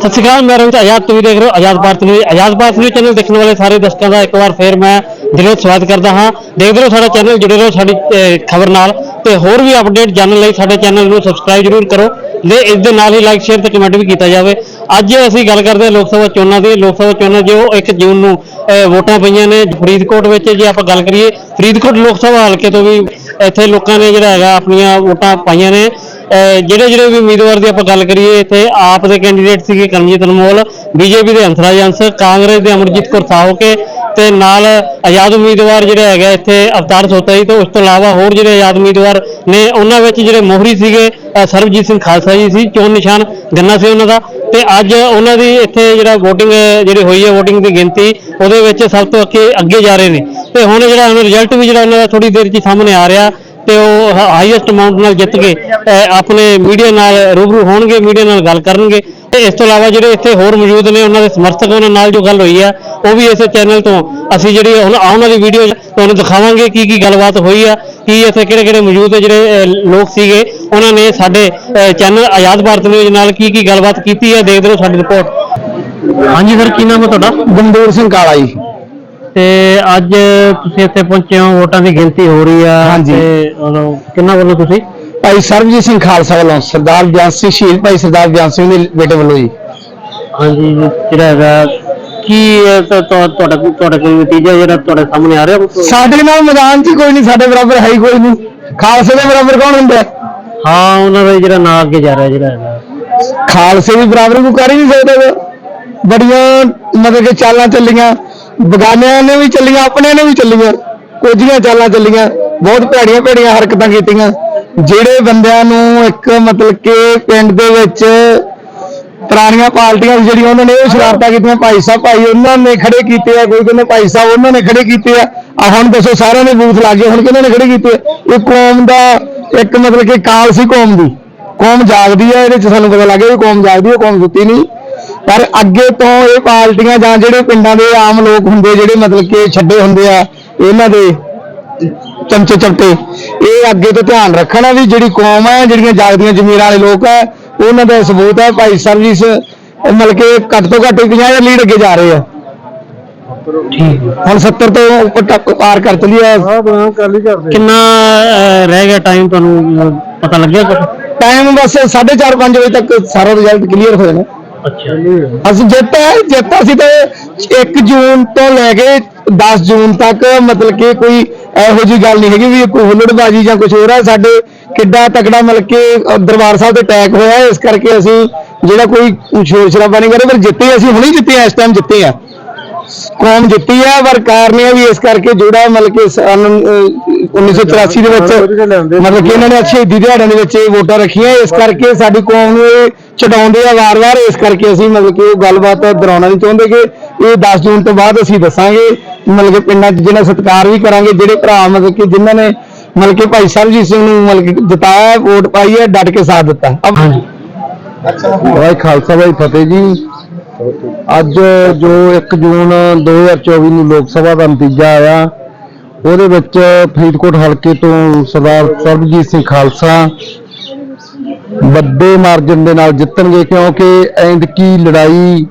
ਸਤਿ ਸ਼੍ਰੀ ਅਕਾਲ, ਮੈਂ ਰੋਹਿਤ ਆਜ਼ਾਦ ਤੁਸੀਂ ਦੇਖ ਰਹੇ ਹੋ, Azad Bharat news, Azad Bharat news channel ਦੇਖਣ ਵਾਲੇ ਸਾਰੇ ਦਰਸ਼ਕਾਂ ਦਾ ਇੱਕ ਵਾਰ ਫਿਰ ਮੈਂ ਦਿਲੋਂ ਸਵਾਗਤ ਕਰਦਾ ਹਾਂ। ਦੇਖਦੇ ਰਹੋ ਸਾਡਾ ਚੈਨਲ ਜੁੜੇ ਰਹੋ ਸਾਡੀ ਖਬਰ ਨਾਲ ਤੇ ਹੋਰ ਵੀ ਅਪਡੇਟ ਜਾਣਨ ਲਈ ਸਾਡੇ ਚੈਨਲ ਨੂੰ ਸਬਸਕ੍ਰਾਈਬ ਜ਼ਰੂਰ ਕਰੋ ਤੇ ਇਸ ਦੇ ਨਾਲ ਹੀ ਲਾਈਕ ਸ਼ੇਅਰ ਤੇ ਕਮੈਂਟ ਵੀ ਕੀਤਾ ਜਾਵੇ। ਅੱਜ ਅਸੀਂ ਗੱਲ ਕਰਦੇ ਹਾਂ ਲੋਕ ਸਭਾ ਚੋਣਾਂ ਦੀ। ਲੋਕ ਸਭਾ ਚੋਣਾਂ ਜੋ 1 ਜੂਨ ਨੂੰ ਵੋਟਾਂ ਪਈਆਂ ਨੇ ਫਰੀਦਕੋਟ ਵਿੱਚ, ਜੇ ਆਪਾਂ ਗੱਲ ਕਰੀਏ ਫਰੀਦਕੋਟ ਲੋਕ ਸਭਾ ਹਲਕੇ ਤੋਂ ਵੀ ਇੱਥੇ ਲੋਕਾਂ ਨੇ ਜਿਹੜਾ ਹੈਗਾ ਆਪਣੀਆਂ ਵੋਟਾਂ ਪਾਈਆਂ ਨੇ। ਜਿਹੜੇ ਜਿਹੜੇ ਵੀ ਉਮੀਦਵਾਰ ਦੀ ਆਪਾਂ ਗੱਲ ਕਰੀਏ, ਇੱਥੇ ਆਪ ਦੇ ਕੈਂਡੀਡੇਟ ਸੀਗੇ ਕਰਮਜੀਤ ਅਨਮੋਲ, ਬੀਜੇਪੀ ਦੇ ਹੰਸਰਾਜ ਹੰਸ, ਕਾਂਗਰਸ ਦੇ ਅਮਰਜੀਤ ਕੌਰ ਸਾਹੋਕੇ ਤੇ ਨਾਲ ਆਜ਼ਾਦ ਉਮੀਦਵਾਰ ਜਿਹੜਾ ਹੈਗਾ ਇੱਥੇ ਅਵਤਾਰ ਸੋਤਾ ਜੀ ਤੇ ਉਸ ਤੋਂ ਇਲਾਵਾ ਹੋਰ ਜਿਹੜੇ ਆਜ਼ਾਦ ਉਮੀਦਵਾਰ ਨੇ, ਉਹਨਾਂ ਵਿੱਚ ਜਿਹੜੇ ਮੋਹਰੀ ਸੀਗੇ ਸਰਬਜੀਤ ਸਿੰਘ ਖਾਲਸਾ ਜੀ ਸੀ, ਚੋਣ ਨਿਸ਼ਾਨ ਗੰਨਾ ਸੀ ਉਹਨਾਂ ਦਾ ਤੇ ਅੱਜ ਉਹਨਾਂ ਦੀ ਇੱਥੇ ਜਿਹੜਾ VOTING, ਜਿਹੜੀ ਹੋਈ ਹੈ VOTING ਦੀ ਗਿਣਤੀ, ਉਹਦੇ ਵਿੱਚ ਸਭ ਤੋਂ ਅੱਗੇ ਅੱਗੇ ਜਾ ਰਹੇ ਨੇ ਤੇ ਹੁਣ ਜਿਹੜਾ ਹੁਣ ਰਿਜ਼ਲਟ ਵੀ ਜਿਹੜਾ ਉਹਨਾਂ ਦਾ ਥੋੜੀ ਦੇਰ 'ਚ ਸਾਹਮਣੇ ਆ ਰਿਹਾ। ਤੇ ਉਹ ਹਾਈਐਸਟ ਅਮਾਉਂਟ ਨਾਲ ਜਿੱਤ ਕੇ ਆਪਣੇ ਮੀਡੀਆ ਨਾਲ ਰੂਬਰੂ ਹੋਣਗੇ ਮੀਡੀਆ ਨਾਲ ਗੱਲ ਕਰਨਗੇ। ਤੇ ਇਸ ਤੋਂ ਇਲਾਵਾ ਜਿਹੜੇ ਇੱਥੇ ਹੋਰ ਮੌਜੂਦ ਨੇ ਉਹਨਾਂ ਦੇ ਸਮਰਥਕ ਉਹਨਾਂ ਨਾਲ ਜੋ ਗੱਲ ਹੋਈ ਆ ਉਹ ਵੀ ਇਸੇ ਚੈਨਲ ਤੋਂ ਅਸੀਂ ਜਿਹੜੀ ਹੁਣ ਆਉਣ ਵਾਲੀ ਵੀਡੀਓ ਤੁਹਾਨੂੰ ਦਿਖਾਵਾਂਗੇ ਕੀ ਕੀ ਗੱਲਬਾਤ ਹੋਈ ਆ ਕੀ ਇੱਥੇ ਕਿਹੜੇ ਕਿਹੜੇ ਮੌਜੂਦ ਜਿਹੜੇ ਲੋਕ ਸੀਗੇ ਉਹਨਾਂ ਨੇ ਸਾਡੇ ਚੈਨਲ ਆਜ਼ਾਦ ਭਾਰਤ ਨਿਊਜ਼ ਨਾਲ ਕੀ ਕੀ ਗੱਲਬਾਤ ਕੀਤੀ ਹੈ ਦੇਖਦੇ ਰਹੋ ਸਾਡੀ ਰਿਪੋਰਟ ਹਾਂਜੀ ਸਰ ਕੀ ਨਾਮ ਹੈ ਤੁਹਾਡਾ? ਗੰਦੂਰ ਸਿੰਘ ਕਾਲਾ ਜੀ। ਤੇ ਅੱਜ ਤੁਸੀਂ ਇੱਥੇ ਪਹੁੰਚੇ ਹੋ ਵੋਟਾਂ ਦੀ ਗਿਣਤੀ ਹੋ ਰਹੀ ਆ ਹਾਂਜੀ। ਤੇ ਉਦੋਂ ਕਿੰਨਾ ਵੱਲੋਂ ਤੁਸੀਂ ਭਾਈ ਸਰਬਜੀਤ ਸਿੰਘ ਖਾਲਸਾ ਵੱਲੋਂ ਸਰਦਾਰ ਬਿਆਨ ਸਿੰਘ ਸ਼ਹੀਦ ਭਾਈ ਸਰਦਾਰ ਬਿਆਨ ਸਿੰਘ ਦੇ ਬੇਟੇ ਵੱਲੋਂ ਜੀ ਹਾਂਜੀ ਜਿਹੜਾ ਹੈਗਾ ਕੀ ਇਹ ਤਾਂ ਤੁਹਾ- ਤੁਹਾਡਾ ਤੁਹਾਡਾ ਕੋਈ ਨਤੀਜਾ ਜਿਹੜਾ ਤੁਹਾਡੇ ਸਾਹਮਣੇ ਆ ਰਿਹਾ ਕੋਈ? ਸਾਡੇ ਨਾਲ ਮੈਦਾਨ 'ਚ ਹੀ ਕੋਈ ਨਹੀਂ ਸਾਡੇ ਬਰਾਬਰ ਹੈ ਹੀ ਕੋਈ ਨਹੀਂ ਖਾਲਸੇ ਦੇ ਬਰਾਬਰ ਕੌਣ ਹੁੰਦਾ ਹੈ? ਹਾਂ ਉਹਨਾਂ ਦਾ ਜਿਹੜਾ ਨਾਂ ਅੱਗੇ ਜਾ ਰਿਹਾ ਜਿਹੜਾ ਹੈਗਾ ਖਾਲਸੇ ਦੀ ਬਰਾਬਰ ਕੋਈ ਕਰ ਹੀ ਨਹੀਂ ਸਕਦਾ ਗਾ। ਬੜੀਆਂ ਮਤਲਬ ਕਿ ਚਾਲਾਂ ਚੱਲੀਆਂ ਬਗਾਨਿਆਂ ਨੇ ਵੀ ਚੱਲੀਆਂ, ਆਪਣਿਆਂ ਨੇ ਵੀ ਚੱਲੀਆਂ ਕੋਝੀਆਂ ਚਾਲਾਂ ਚੱਲੀਆਂ, ਬਹੁਤ ਭੈੜੀਆਂ ਭੈੜੀਆਂ ਹਰਕਤਾਂ ਕੀਤੀਆਂ। ਜਿਹੜੇ ਬੰਦਿਆਂ ਨੂੰ ਇੱਕ ਮਤਲਬ ਕਿ ਪਿੰਡ ਦੇ ਵਿੱਚ ਪੁਰਾਣੀਆਂ ਪਾਰਟੀਆਂ ਸੀ ਜਿਹੜੀਆਂ, ਉਹਨਾਂ ਨੇ ਇਹ ਸ਼ਰਾਰਤਾਂ ਕੀਤੀਆਂ, ਭਾਈ ਸਾਹਿਬ ਭਾਈ ਉਹਨਾਂ ਨੇ ਖੜੇ ਕੀਤੇ ਆ, ਕੋਈ ਕਹਿੰਦੇ ਭਾਈ ਸਾਹਿਬ ਉਹਨਾਂ ਨੇ ਖੜੇ ਕੀਤੇ ਆ। ਆ ਹੁਣ ਦੱਸੋ, ਸਾਰਿਆਂ ਨੇ ਬੂਥ ਲਾ ਗਏ ਹੁਣ ਕਿਹਨਾਂ ਨੇ ਖੜੇ ਕੀਤੇ ਆ? ਇਹ ਕੌਮ ਦਾ ਇੱਕ ਮਤਲਬ ਕਿ ਕਾਲ ਸੀ ਕੌਮ ਦੀ। ਕੌਮ ਜਾਗਦੀ ਹੈ ਇਹਦੇ ਚ ਸਾਨੂੰ ਪਤਾ ਲੱਗ ਗਿਆ ਵੀ ਕੌਮ ਜਾਗਦੀ ਹੈ ਕੌਮ ਸੁੱਤੀ ਨਹੀਂ। ਪਰ ਅੱਗੇ ਤੋਂ ਇਹ ਪਾਰਟੀਆਂ ਜਾਂ ਜਿਹੜੇ ਪਿੰਡਾਂ ਦੇ ਆਮ ਲੋਕ ਹੁੰਦੇ ਜਿਹੜੇ ਮਤਲਬ ਕਿ ਛੱਡੇ ਹੁੰਦੇ ਆ ਇਹਨਾਂ ਦੇ ਚਮਚੇ ਚਮਟੇ ਇਹ ਅੱਗੇ ਤੋਂ ਧਿਆਨ ਰੱਖਣਾ ਵੀ ਜਿਹੜੀ ਕੌਮ ਹੈ ਜਿਹੜੀਆਂ ਜਾਗਦੀਆਂ ਜ਼ਮੀਰਾਂ ਵਾਲੇ ਲੋਕ ਹੈ ਉਹਨਾਂ ਦਾ ਸਬੂਤ ਹੈ ਭਾਈ ਸਰਵਿਸ ਮਤਲਬ ਕਿ ਘੱਟ ਤੋਂ ਘੱਟ 50000 ਲੀਡ ਅੱਗੇ ਜਾ ਰਹੇ ਆ। ਠੀਕ। ਹੁਣ 70 ਤੋਂ ਉੱਪਰ ਟੱਪ ਪਾਰ ਕਰ ਚਲੀ ਆ। ਕਿੰਨਾ ਰਹਿ ਗਿਆ ਟਾਈਮ ਤੁਹਾਨੂੰ ਪਤਾ ਲੱਗਿਆ ਕੁਝ ਟਾਈਮ ਬਸ 4:30 5 ਵਜੇ ਤੱਕ ਸਾਰਾ ਰਿਜ਼ਲਟ ਕਲੀਅਰ ਹੋ ਜਾਣਾ। ਅਸੀਂ ਜਿੱਤ ਹੈ, ਜਿੱਤ ਅਸੀਂ ਤੇ 1 ਜੂਨ ਤੋਂ ਲੈ ਕੇ 10 ਜੂਨ ਤੱਕ ਮਤਲਬ ਕਿ ਕੋਈ ਇਹੋ ਜੀ ਗੱਲ ਨਹੀਂ ਹੈਗੀ ਵੀ ਕੋਈ ਹੁੱਲੜਬਾਜੀ ਜਾਂ ਕੁਝ ਹੋਰ ਹੈ। ਸਾਡੇ ਕਿੱਡਾ ਤਕੜਾ ਮਤਲਬ ਕਿ ਦਰਬਾਰ ਸਾਹਿਬ ਤੇ ਅਟੈਕ ਹੋਇਆ ਇਸ ਕਰਕੇ ਅਸੀਂ ਜਿਹੜਾ ਕੋਈ ਸ਼ੋਰ ਸ਼ਰਾਬਾ ਨਹੀਂ ਕਰਦੇ ਪਰ ਜਿੱਤੇ ਅਸੀਂ ਹੁਣੇ ਜਿੱਤੇ ਆ ਇਸ ਟਾਈਮ ਜਿੱਤੇ ਆ ਕੌਮ ਜਿੱਤੀ ਹੈ ਪਰ ਕਾਰਨ ਇਹ ਵੀ ਇਸ ਕਰਕੇ ਜਿਹੜਾ ਮਤਲਬ ਕਿ ਸਨ ਅ, 1984 ਦੇ ਵਿੱਚ ਮਤਲਬ ਕਿ ਇਹਨਾਂ ਨੇ ਸ਼ਹੀਦੀ ਦਿਹਾੜਿਆਂ ਦੇ ਵਿੱਚ ਇਹ ਵੋਟਾਂ ਰੱਖੀਆਂ ਇਸ ਕਰਕੇ ਸਾਡੀ ਕੌਮ ਨੂੰ ਇਹ ਚਟਾਉਂਦੇ ਆ ਵਾਰ-ਵਾਰ। ਇਸ ਕਰਕੇ ਅਸੀਂ ਮਤਲਬ ਕਿ ਉਹ ਗੱਲਬਾਤ ਦੁਹਰਾਉਣਾ ਨਹੀਂ ਚਾਹੁੰਦੇ ਕਿ ਇਹ 10 ਜੂਨ ਤੋਂ ਬਾਅਦ ਅਸੀਂ ਦੱਸਾਂਗੇ ਮਤਲਬ ਕਿ ਪਿੰਡਾਂ 'ਚ ਜਿਹਨਾਂ ਸਤਿਕਾਰ ਵੀ ਕਰਾਂਗੇ ਜਿਹੜੇ ਭਰਾ ਮਤਲਬ ਕਿ ਜਿਨ੍ਹਾਂ ਨੇ ਮਤਲਬ ਕਿ ਭਾਈ ਸਰਬਜੀਤ ਸਿੰਘ ਨੂੰ ਮਤਲਬ ਕਿ ਜਿਤਾਇਆ ਵੋਟ ਪਾਈ ਹੈ ਡਟ ਕੇ ਸਾਥ ਦਿੱਤਾ। ਹਾਂਜੀ। ਵਾਹਿ ਖਾਲਸਾ ਵਾਹਿ ਫਤਿਹ ਜੀ। ਅੱਜ ਜੋ 1 ਜੂਨ 2024 ਨੂੰ ਲੋਕ ਸਭਾ ਦਾ ਨਤੀਜਾ ਆਇਆ, ਉਹਦੇ ਵਿੱਚ ਫਰੀਦਕੋਟ ਹਲਕੇ ਤੋਂ ਸਰਦਾਰ ਸਰਬਜੀਤ ਸਿੰਘ ਖਾਲਸਾ ਵੱਡੇ ਮਾਰਜਨ ਦੇ ਨਾਲ ਜਿੱਤਣਗੇ ਕਿਉਂਕਿ ਐਂਦਕੀ ਲੜਾਈ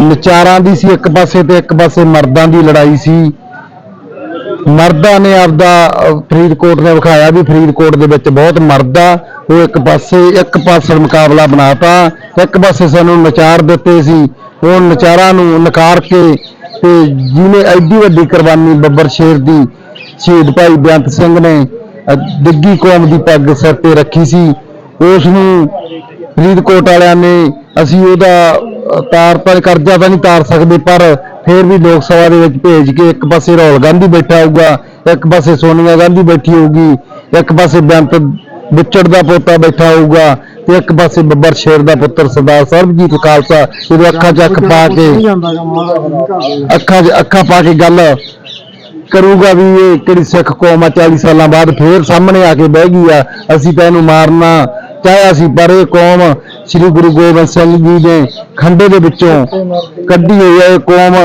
ਵਿਚਾਰਾਂ ਦੀ ਸੀ, ਇੱਕ ਪਾਸੇ ਤੇ ਇੱਕ ਪਾਸੇ ਮਰਦਾਂ ਦੀ ਲੜਾਈ ਸੀ। ਮਰਦਾਂ ਨੇ ਆਪਦਾ ਫਰੀਦਕੋਟ ਨੇ ਵਿਖਾਇਆ ਵੀ ਫਰੀਦਕੋਟ ਦੇ ਵਿੱਚ ਬਹੁਤ ਮਰਦ। ਆ ਉਹ ਇੱਕ ਪਾਸੇ ਇੱਕ ਪਾਸੇ ਮੁਕਾਬਲਾ ਬਣਾਤਾ। ਇੱਕ ਪਾਸੇ ਸਾਨੂੰ ਨਚਾਰ ਦਿੱਤੇ ਸੀ। ਉਹ ਨਚਾਰਾਂ ਨੂੰ ਨਕਾਰ ਕੇ ਤੇ ਜਿਹਨੇ ਐਡੀ ਵੱਡੀ ਕੁਰਬਾਨੀ ਬੱਬਰ ਸ਼ੇਰ ਦੀ ਸ਼ਹੀਦ ਭਾਈ ਬੇਅੰਤ ਸਿੰਘ ਨੇ ਅਹ, ਡਿੱਗੀ ਕੌਮ ਦੀ ਪੱਗ ਸਿਰ ਤੇ ਰੱਖੀ ਸੀ। ਉਸ ਨੂੰ ਫਰੀਦਕੋਟ ਵਾਲਿਆਂ ਨੇ ਅਸੀਂ ਉਹਦਾ ਤਾਰ ਤਾਂ ਕਰਜ਼ਾ ਤਾਂ ਨਹੀਂ ਤਾਰ ਸਕਦੇ ਪਰ ਫਿਰ ਵੀ ਲੋਕ ਸਭਾ ਦੇ ਵਿੱਚ ਭੇਜ ਕੇ ਇੱਕ ਪਾਸੇ ਰਾਹੁਲ ਗਾਂਧੀ ਬੈਠਾ ਹੋਊਗਾ, ਇੱਕ ਪਾਸੇ ਸੋਨੀਆ ਗਾਂਧੀ ਬੈਠੀ ਹੋਊਗੀ, ਇੱਕ ਪਾਸੇ ਬੇਅੰਤ ਵਿਚੜ ਦਾ ਪੋਤਾ ਬੈਠਾ ਹੋਊਗਾ ਤੇ ਇੱਕ ਪਾਸੇ ਬੱਬਰ ਸ਼ੇਰ ਦਾ ਪੁੱਤਰ ਸਰਦਾਰ ਸਰਬਜੀਤ ਖਾਲਸਾ ਇਹਦੇ ਅੱਖਾਂ 'ਚ ਅੱਖ ਪਾ ਕੇ ਅੱਖਾਂ 'ਚ ਅੱਖਾਂ ਪਾ ਕੇ ਗੱਲ ਕਰੂਗਾ ਵੀ ਇਹ ਕਿਹੜੀ ਸਿੱਖ ਕੌਮ ਆ 40 ਸਾਲਾਂ ਬਾਅਦ ਫੇਰ ਸਾਹਮਣੇ ਆ ਕੇ ਬਹਿ ਗਈ ਆ, ਅਸੀਂ ਤਾਂ ਇਹਨੂੰ ਮਾਰਨਾ ਚਾਹਿਆ ਸੀ, ਪਰ ਇਹ ਕੌਮ ਸ੍ਰੀ ਗੁਰੂ ਗੋਬਿੰਦ ਸਿੰਘ ਜੀ ਦੇ ਖੰਡੇ ਦੇ ਵਿੱਚੋਂ ਕੱਢੀ ਹੋਈ ਹੈ। ਇਹ ਕੌਮ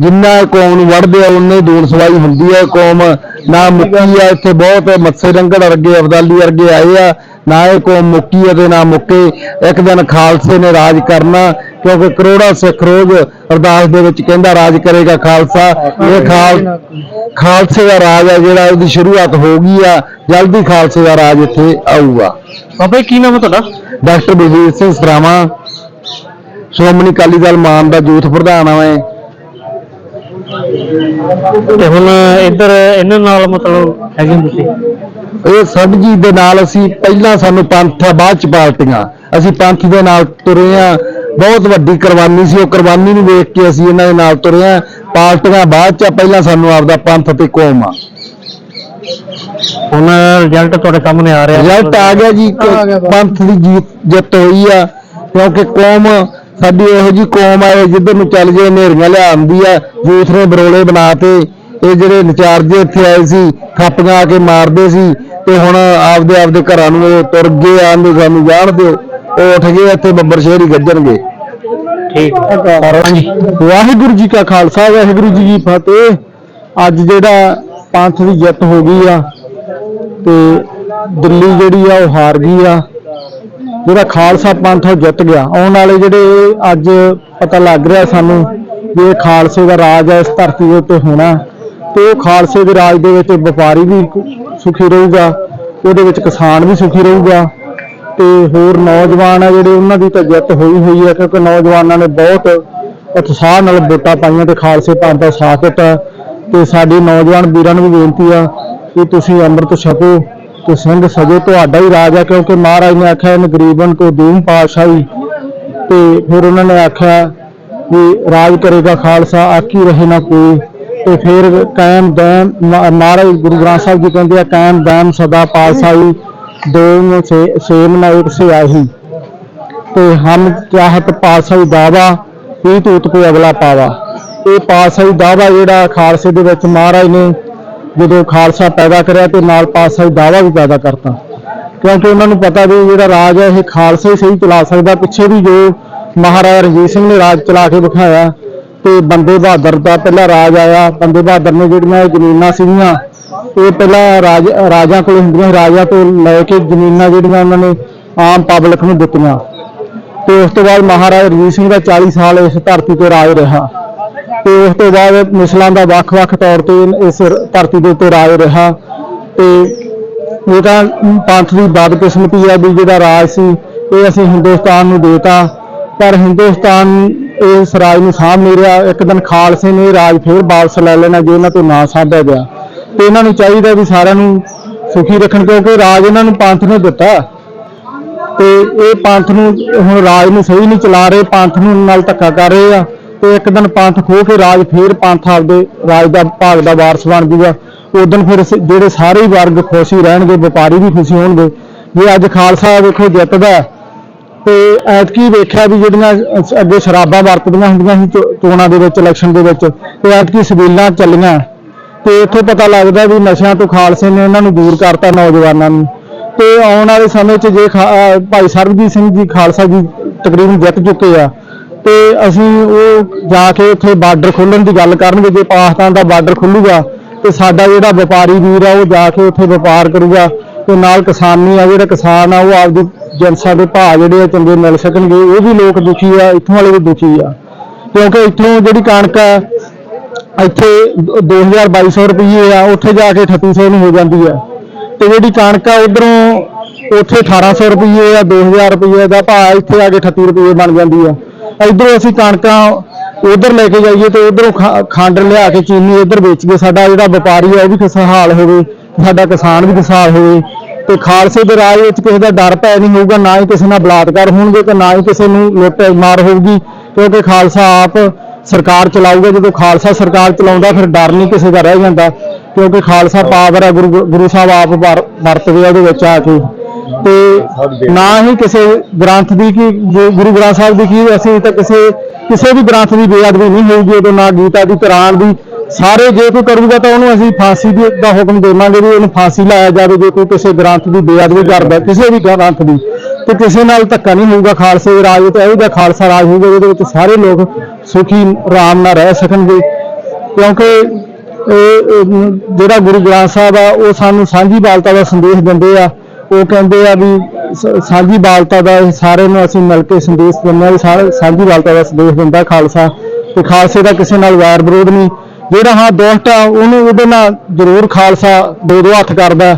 ਜਿੰਨਾ ਕੌਮ ਨੂੰ ਵੜਦੇ ਆ ਉਹਨੇ ਦੂਰ ਸਵਾਈ ਹੁੰਦੀ ਹੈ। ਕੌਮ ਨਾ ਮੁੱਕੀ ਆ, ਇੱਥੇ ਬਹੁਤ ਮੱਸੇ ਰੰਗੜ ਵਰਗੇ, ਅਬਦਾਲੀ ਵਰਗੇ ਆਏ ਆ। ਨਾ ਇਹ ਕੌਮ ਮੁੱਕੀ ਹੈ ਤੇ ਨਾ ਮੁੱਕੇ। ਇੱਕ ਦਿਨ ਖਾਲਸੇ ਨੇ ਰਾਜ ਕਰਨਾ, ਕਿਉਂਕਿ ਕਰੋੜਾਂ ਸਿੱਖ ਰੋਜ਼ ਅਰਦਾਸ ਦੇ ਵਿੱਚ ਕਹਿੰਦਾ, ਰਾਜ ਕਰੇਗਾ ਖਾਲਸਾ। ਇਹ ਖਾਲ, ਖਾਲਸੇ ਦਾ ਰਾਜ ਹੈ ਜਿਹੜਾ ਉਹਦੀ ਸ਼ੁਰੂਆਤ ਹੋ ਗਈ ਆ। ਜਲਦੀ ਖਾਲਸੇ ਦਾ ਰਾਜ ਇੱਥੇ ਆਊਗਾ। ਬਾਬਾ ਜੀ ਕੀ ਨਾਮ ਹੈ ਤੁਹਾਡਾ? ਡਾਕਟਰ ਬਲਵੀਰ ਸਿੰਘ ਸਰਾਵਾਂ। ਸ਼੍ਰੋਮਣੀ ਅਕਾਲੀ ਦਲ ਮਾਨ ਦਾ ਯੂਥ ਪ੍ਰਧਾਨ ਆ ਮੈਂ। ਤੇ ਹੁਣ ਇੱਧਰ ਇਹਨਾਂ ਨਾਲ ਮਤਲਬ ਹੈਗੇ ਹੋ ਤੁਸੀਂ? ਇਹ ਸਭ ਜੀ ਦੇ ਨਾਲ ਅਸੀਂ ਪਹਿਲਾਂ ਸਾਨੂੰ ਪੰਥ ਆ ਬਾਅਦ ਚ ਪਾਰਟੀਆਂ। ਅਸੀਂ ਪੰਥ ਦੇ ਨਾਲ ਤੁਰੇ ਆ। ਬਹੁਤ ਵੱਡੀ ਕੁਰਬਾਨੀ ਸੀ ਉਹ ਕੁਰਬਾਨੀ ਨੂੰ ਵੇਖ ਕੇ ਅਸੀਂ ਇਹਨਾਂ ਦੇ ਨਾਲ ਤੁਰੇ ਆ। ਪਾਰਟੀਆਂ ਬਾਅਦ ਚ ਆ, ਪਹਿਲਾਂ ਸਾਨੂੰ ਆਪਦਾ ਪੰਥ ਤੇ ਕੌਮ ਆ। ਹੁਣ ਰਿਜ਼ਲਟ ਤੁਹਾਡੇ ਸਾਹਮਣੇ ਆ ਰਿਹਾ। ਰਿਜ਼ਲਟ ਆ ਗਿਆ ਜੀ। ਪੰਥ ਦੀ ਜੀਤ ਜਿੱਤ ਹੋਈ ਆ ਕਿਉਂਕਿ ਕੌਮ ਸਾਡੀ ਇਹੋ ਜੀ ਕੌਮ ਆ ਜਿੱਧਰ ਨੂੰ ਚੱਲ ਜੇ ਹਨੇਰੀਆਂ ਲਿਆਉਂਦੀ ਆ ਨੇ ਬਰੋਲੇ ਬਣਾਤੇ। ਇਹ ਜਿਹੜੇ ਇੰਚਾਰਜ ਇੱਥੇ ਆਏ ਸੀ ਥਾਪੀਆਂ ਆ ਕੇ ਮਾਰਦੇ ਸੀ ਤੇ ਹੁਣ ਆਪਦੇ ਆਪਦੇ ਘਰਾਂ ਨੂੰ ਇਹ ਤੁਰ ਗਏ ਆਂਦੇ ਸਾਨੂੰ ਜਾਣ ਦਿਓ। ਉਹ ਉੱਠ ਗਏ ਇੱਥੇ ਬੱਬਰ ਸ਼ਹਿਰੀ ਗੱਜਣਗੇ। ਠੀਕ। ਹਾਂਜੀ। ਵਾਹਿਗੁਰੂ ਜੀ ਕਾ ਖਾਲਸਾ ਵਾਹਿਗੁਰੂ ਜੀ ਕੀ ਫਤਿਹ। ਅੱਜ ਜਿਹੜਾ ਪੰਥ ਦੀ ਜਿੱਤ ਹੋ ਗਈ ਆ। ਤੇ ਦਿੱਲੀ ਜਿਹੜੀ ਆ, ਉਹ ਹਾਰ ਗਈ ਆ। ਜਿਹੜਾ ਖਾਲਸਾ ਪੰਥ ਉਹ ਜਿੱਤ ਗਿਆ। ਆਉਣ ਵਾਲੇ ਜਿਹੜੇ ਅੱਜ ਪਤਾ ਲੱਗ ਰਿਹਾ ਸਾਨੂੰ ਵੀ ਇਹ ਖਾਲਸੇ ਦਾ ਰਾਜ ਹੈ ਇਸ ਧਰਤੀ ਦੇ ਉੱਤੇ ਹੋਣਾ। ਤੇ ਉਹ ਖਾਲਸੇ ਦੇ ਰਾਜ ਦੇ ਵਿੱਚ ਵਪਾਰੀ ਵੀ ਸੁਖੀ ਰਹੂਗਾ। ਉਹਦੇ ਵਿੱਚ ਕਿਸਾਨ ਵੀ ਸੁਖੀ ਰਹੂਗਾ। ਤੇ ਹੋਰ ਨੌਜਵਾਨ ਆ ਜਿਹੜੇ, ਉਹਨਾਂ ਦੀ ਤਾਂ ਜਿੱਤ ਹੋਈ ਹੋਈ ਹੈ ਕਿਉਂਕਿ ਨੌਜਵਾਨਾਂ ਨੇ ਬਹੁਤ ਉਤਸ਼ਾਹ ਨਾਲ ਵੋਟਾਂ ਪਾਈਆਂ ਤੇ ਖਾਲਸੇ ਪੰਥ ਦਾ ਸਾਥ ਦਿੱਤਾ। ਤੇ ਸਾਡੇ ਨੌਜਵਾਨ ਵੀਰਾਂ ਨੂੰ ਵੀ ਬੇਨਤੀ ਆ ਕਿ ਤੁਸੀਂ ਅੰਮ੍ਰਿਤ ਛਕੋ ਤੇ ਸਿੰਘ ਸਜੋ। ਤੁਹਾਡਾ ਹੀ ਰਾਜ ਹੈ ਕਿਉਂਕਿ ਮਹਾਰਾਜ ਨੇ ਆਖਿਆ ਇਹਨ ਗਰੀਬਨ ਕੋ ਦੀਨ ਪਾਤਸ਼ਾਹੀ। ਤੇ ਫਿਰ ਉਹਨਾਂ ਨੇ ਆਖਿਆ ਵੀ ਰਾਜ ਕਰੇਗਾ ਖਾਲਸਾ ਆਕੀ ਰਹੇ ਨਾ ਕੋਈ। ਤੇ ਫਿਰ ਕਾਇਮ ਦੈਮ ਮਹਾਰਾਜ ਗੁਰੂ ਗ੍ਰੰਥ ਸਾਹਿਬ ਜੀ ਕਹਿੰਦੇ ਆ, ਕਾਇਮ ਦੈਮ ਸਦਾ ਪਾਤਸ਼ਾਹੀ ਦੋ ਸੇ, ਸੇਮ ਨਾ ਇੱਕ ਸੇ ਆਹੀ ਤੇ ਹਮ ਚਾਹਤ ਪਾਤਸ਼ਾਹੀ ਦਾਵਾ ਇਹ ਤੂਤ ਕੋ ਅਗਲਾ ਪਾਵਾ। ਇਹ ਪਾਤਸ਼ਾਹੀ ਦਾਵਾ ਜਿਹੜਾ ਖਾਲਸੇ ਦੇ ਵਿੱਚ ਮਹਾਰਾਜ ਨੇ ਜਦੋਂ ਖਾਲਸਾ ਪੈਦਾ ਕਰਿਆ ਤੇ ਨਾਲ ਪਾਤਸ਼ਾਹੀ ਦਾਵਾ ਵੀ ਪੈਦਾ ਕਰਤਾ। ਕਿਉਂਕਿ ਉਹਨਾਂ ਨੂੰ ਪਤਾ ਵੀ ਜਿਹੜਾ ਰਾਜ ਹੈ, ਇਹ ਖਾਲਸੇ ਸਹੀ ਚਲਾ ਸਕਦਾ। ਪਿੱਛੇ ਵੀ ਜੋ ਮਹਾਰਾਜਾ ਰਣਜੀਤ ਸਿੰਘ ਨੇ ਰਾਜ ਚਲਾ ਕੇ ਵਿਖਾਇਆ ਤੇ ਬੰਦੇ ਬਹਾਦਰ ਦਾ ਪਹਿਲਾ ਰਾਜ ਆਇਆ। ਬੰਦੇ ਬਹਾਦਰ ਨੇ ਜਿਹੜੀਆਂ ਇਹ ਜ਼ਮੀਨਾਂ ਸੀਗੀਆਂ, ਇਹ ਪਹਿਲਾਂ ਰਾਜ, ਰਾਜਾਂ ਕੋਲ ਹੁੰਦੀਆਂ ਰਾਜਾਂ ਤੋਂ ਲੈ ਕੇ ਜ਼ਮੀਨਾਂ ਜਿਹੜੀਆਂ ਉਹਨਾਂ ਨੇ ਆਮ ਪਬਲਿਕ ਨੂੰ ਦਿੱਤੀਆਂ। ਤੇ ਉਸ ਤੋਂ ਬਾਅਦ ਮਹਾਰਾਜਾ ਰਣਜੀਤ ਸਿੰਘ ਦਾ 40 ਸਾਲ ਇਸ ਧਰਤੀ ਤੇ ਰਾਜ ਰਿਹਾ। ਤੇ ਉਸ ਤੋਂ ਬਾਅਦ ਮੁਸਲਾਂ ਦਾ ਵੱਖ-ਵੱਖ ਤੌਰ ਤੇ ਇਸ ਧਰਤੀ ਦੇ ਉੱਤੇ ਰਾਜ ਰਿਹਾ ਤੇ ਇਹ ਤਾਂ ਪੰਥ ਦੀ ਬਦਕਿਸਮਤੀ ਆ ਵੀ ਜਿਹੜਾ ਰਾਜ ਸੀ, ਇਹ ਅਸੀਂ ਹਿੰਦੁਸਤਾਨ ਨੂੰ ਦੇਤਾ। ਪਰ ਹਿੰਦੁਸਤਾਨ ਇਸ ਰਾਜ ਨੂੰ ਸਾਂਭ ਨਹੀਂ ਰਿਹਾ। ਇੱਕ ਦਿਨ ਖਾਲਸੇ ਨੇ ਇਹ ਰਾਜ ਫੇਰ ਵਾਪਸ ਲੈ ਲੈਣਾ ਜੇ ਇਹਨਾਂ ਤੋਂ ਨਾ ਸਾਂਭਿਆ ਗਿਆ। ਤੇ ਇਹਨਾਂ ਨੂੰ ਚਾਹੀਦਾ ਵੀ ਸਾਰਿਆਂ ਨੂੰ ਸੁਖੀ ਰੱਖਣ ਕਿਉਂਕਿ ਰਾਜ ਇਹਨਾਂ ਨੂੰ ਪੰਥ ਨੇ ਦਿੱਤਾ। ਤੇ ਇਹ ਪੰਥ ਨੂੰ ਹੁਣ ਰਾਜ ਨੂੰ ਸਹੀ ਨਹੀਂ ਚਲਾ ਰਹੇ, ਪੰਥ ਨੂੰ ਨਾਲ ਧੱਕਾ ਕਰ ਰਹੇ ਆ। ਤੇ ਇੱਕ ਦਿਨ ਪੰਥ ਖੋ ਕੇ ਰਾਜ ਫੇਰ ਪੰਥ ਆਪਦੇ ਰਾਜ ਦਾ ਭਾਗ ਦਾ ਵਾਰਸ ਬਣ ਜੂਗਾ। ਉਦੋਂ ਫਿਰ ਜਿਹੜੇ ਸਾਰੇ ਹੀ ਵਰਗ ਹੀ ਰਹਿਣਗੇ, ਵਪਾਰੀ ਵੀ ਖੁਸ਼ੀ ਹੋਣਗੇ। ਜੇ ਅੱਜ ਖਾਲਸਾ ਵੇਖੋ ਜਿੱਤਦਾ ਤੇ ਐਤਕੀ ਵੇਖਿਆ ਵੀ ਜਿਹੜੀਆਂ ਅੱਗੇ ਸ਼ਰਾਬਾਂ ਵਰਤਦੀਆਂ ਹੁੰਦੀਆਂ ਸੀ ਚੋ- ਚੋਣਾਂ ਦੇ ਵਿੱਚ ਇਲੈਕਸ਼ਨ ਦੇ ਵਿੱਚ, ਤੇ ਐਤਕੀ ਸਬੀਲਾਂ ਚੱਲੀਆਂ। ਤੇ ਇੱਥੋਂ ਪਤਾ ਲੱਗਦਾ ਵੀ ਨਸ਼ਿਆਂ ਤੋਂ ਖਾਲਸੇ ਨੇ ਇਹਨਾਂ ਨੂੰ ਦੂਰ ਕਰਤਾ ਨੌਜਵਾਨਾਂ ਨੂੰ। ਤੇ ਆਉਣ ਵਾਲੇ ਸਮੇਂ 'ਚ ਜੇ ਖਾ- ਭਾਈ ਸਰਬਜੀਤ ਸਿੰਘ ਜੀ ਖਾਲਸਾ ਜੀ ਤਕਰੀਬਨ ਜਿੱਤ ਚੁੱਕੇ ਆ ਤੇ ਅਸੀਂ ਉਹ ਜਾ ਕੇ ਉੱਥੇ ਬਾਰਡਰ ਖੋਲਣ ਦੀ ਗੱਲ ਕਰਨਗੇ, ਜੇ ਪਾਕਿਸਤਾਨ ਦਾ ਬਾਰਡਰ ਖੁੱਲੂਗਾ ਤੇ ਸਾਡਾ ਜਿਹੜਾ ਵਪਾਰੀ ਵੀਰ ਆ, ਉਹ ਜਾ ਕੇ ਉੱਥੇ ਵਪਾਰ ਕਰੂਗਾ ਤੇ ਨਾਲ ਕਿਸਾਨੀ ਆ, ਜਿਹੜਾ ਕਿਸਾਨ ਆ, ਉਹ ਆਪਦੀ ਜਿਨਸਾਂ ਦੇ ਭਾਅ ਜਿਹੜੇ ਆ ਚੰਗੇ ਮਿਲ ਸਕਣਗੇ, ਉਹ ਵੀ ਲੋਕ ਦੁਖੀ ਆ, ਇੱਥੋਂ ਵਾਲੇ ਵੀ ਦੁਖੀ ਆ। ਕਿਉਂਕਿ ਇੱਥੋਂ ਜਿਹੜੀ ਕਣਕ ਆ, ਇੱਥੇ 2200 ਰੁਪਏ ਆ, ਉੱਥੇ ਜਾ ਕੇ 3800 ਨੂੰ ਹੋ ਜਾਂਦੀ ਆ। ਤੇ ਜਿਹੜੀ ਕਣਕ ਆ, ਉਧਰੋਂ ਉੱਥੇ 1800 ਰੁਪਏ ਆ 2000 ਰੁਪਏ ਦਾ ਭਾਅ ਇੱਥੇ ਆ ਕੇ 38 ਰੁਪਏ ਬਣ ਜਾਂਦੀ ਆ। ਇਧਰੋਂ ਅਸੀਂ ਕਣਕਾਂ ਉਧਰ ਲੈ ਕੇ ਜਾਈਏ ਤੇ ਉਧਰੋਂ ਖੰਡ ਲਿਆ ਕੇ ਚੀਨੀ ਉਧਰ ਵੇਚੀਏ ਸਾਡਾ ਜਿਹੜਾ ਵਪਾਰੀ ਹੈ ਉਹ ਵੀ ਖੁਸ਼ਹਾਲ ਹੋਵੇ, ਸਾਡਾ ਕਿਸਾਨ ਵੀ ਖੁਸ਼ਹਾਲ ਹੋਵੇ। ਤੇ ਖਾਲਸੇ ਦੇ ਰਾਜ ਵਿੱਚ ਕਿਸੇ ਦਾ ਡਰ ਪੈ ਨਹੀਂ ਹੋਊਗਾ, ਨਾ ਹੀ ਕਿਸੇ ਨਾਲ ਬਲਾਤਕਾਰ ਹੋਣਗੇ ਤੇ ਨਾ ਹੀ ਕਿਸੇ ਨੂੰ ਲੁੱਟ ਮਾਰ ਹੋਊਗੀ, ਕਿਉਂਕਿ ਖਾਲਸਾ ਆਪ ਸਰਕਾਰ ਚਲਾਊਗਾ। ਜਦੋਂ ਖਾਲਸਾ ਸਰਕਾਰ ਚਲਾਉਂਦਾ, ਫਿਰ ਡਰ ਨਹੀਂ ਕਿਸੇ ਦਾ ਰਹਿ ਜਾਂਦਾ, ਕਿਉਂਕਿ ਖਾਲਸਾ ਪਾਵਰ ਹੈ ਗੁਰੂ ਗੁਰੂ ਸਾਹਿਬ ਆਪ ਵਰ- ਵਰਤਦੇ ਆ ਉਹਦੇ ਵਿੱਚ ਆ ਕੇ। ਤੇ ਨਾ ਹੀ ਕਿਸੇ ਗ੍ਰੰਥ ਦੀ ਕਿ ਗੁ- ਗੁਰੂ ਗ੍ਰੰਥ ਸਾਹਿਬ ਦੀ ਕੀ, ਅਸੀਂ ਤਾਂ ਕਿਸੇ ਕਿਸੇ ਵੀ ਗ੍ਰੰਥ ਦੀ ਬੇਅਦਬੀ ਨਹੀਂ ਹੋਊਗੀ ਉਦੋਂ ਨਾ ਗੀਤਾ ਦੀ, ਕੁਰਾਨ ਦੀ। ਸਾਰੇ ਜੇ ਕੋਈ ਕਰੂਗਾ ਤਾਂ ਉਹਨੂੰ ਅਸੀਂ ਫਾਂਸੀ ਦੀ ਦਾ ਹੁਕਮ ਦੇਵਾਂਗੇ ਵੀ ਉਹਨੂੰ ਫਾਂਸੀ ਲਾਇਆ ਜਾਵੇ, ਜੇ ਕੋਈ ਕਿਸੇ ਗ੍ਰੰਥ ਦੀ ਬੇਅਦਬੀ ਕਰਦਾ, ਕਿਸੇ ਵੀ ਗ੍ਰੰਥ ਦੀ। ਤੇ ਕਿਸੇ ਨਾਲ ਧੱਕਾ ਨਹੀਂ ਹੋਊਗਾ, ਖਾਲਸੇ ਰਾਜ ਤੇ ਇਹੋ ਜਿਹਾ ਖਾਲਸਾ ਰਾਜ ਹੋਊਗਾ ਜਿਹਦੇ ਵਿੱਚ ਸਾਰੇ ਲੋਕ ਸੁਖੀ ਆਰਾਮ ਨਾਲ ਰਹਿ ਸਕਣਗੇ। ਕਿਉਂਕਿ ਇਹ ਜਿਹੜਾ ਗੁਰੂ ਗ੍ਰੰਥ ਸਾਹਿਬ ਆ, ਉਹ ਸਾਨੂੰ ਸਾਂਝੀ ਬਾਲਤਾ ਦਾ ਸੰਦੇਸ਼ ਦਿੰਦੇ ਆ ਉਹ ਕਹਿੰਦੇ ਆ ਵੀ ਸਾਂਝੀ ਬਾਲਤਾ ਦਾ ਇਹ ਸਾਰੇ ਨੂੰ ਅਸੀਂ ਮਿਲ ਕੇ ਸੰਦੇਸ਼ ਦਿੰਦੇ ਆ ਵੀ ਸਾਰੇ ਸਾਂਝੀ ਬਾਲਤਾ ਦਾ ਸੰਦੇਸ਼ ਦਿੰਦਾ ਖਾਲਸਾ ਤੇ ਖਾਲਸੇ ਦਾ ਕਿਸੇ ਨਾਲ ਵੈਰ ਵਿਰੋਧ ਨਹੀਂ। ਜਿਹੜਾ ਹਾਂ ਦੋਸਤ ਆ, ਉਹਨੂੰ ਉਹਦੇ ਨਾਲ ਜ਼ਰੂਰ ਖਾਲਸਾ ਦੋ ਦੋ ਹੱਥ ਕਰਦਾ।